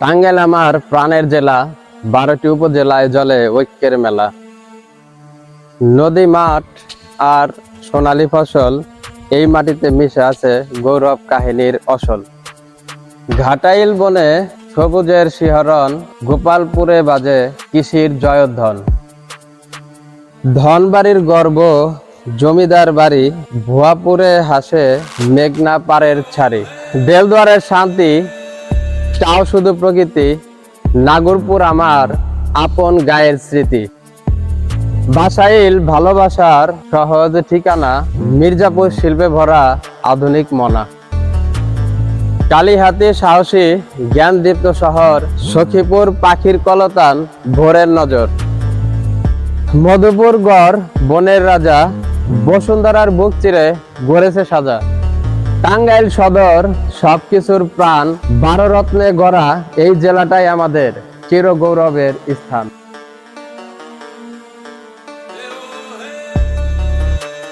টাঙ্গাইল আমার প্রাণের জেলা, বারোটি উপজেলায় জলে ঐক্যের মেলা। নদী মাঠ আর সোনালী ফসল, এই মাটিতে মিশে আছে গৌরব কাহিনীর অসল। ঘাটাইল বনে সবুজের শিহরণ, গোপালপুরে বাজে কৃষির জয়ধ্বন। ধনবাড়ির গর্ব, জমিদার বাড়ি, ভুয়াপুরে হাসে মেঘনা পাড়ের ছাড়ি। দেলদুয়ারের শান্তি চাও শুধু প্রকৃতি, নাগরপুর আমার আপন গায়ের স্মৃতি। বাসাইল ভালোবাসার সহজ ঠিকানা, মির্জাপুর শিল্পে ভরা আধুনিক মনা। কালীহাতি সাহসী, জ্ঞানদীপ্ত শহর, সখীপুর পাখির কলতান, ভোরের নজর। মধুপুর গড়, বনের রাজা, বসুন্ধরার বুক চিরে গড়েছে সাজা। টাঙ্গাইল সদর সবকিছুর প্রাণ বারো রত্নে গড়া এই জেলাটাই আমাদের চির গৌরবের স্থান।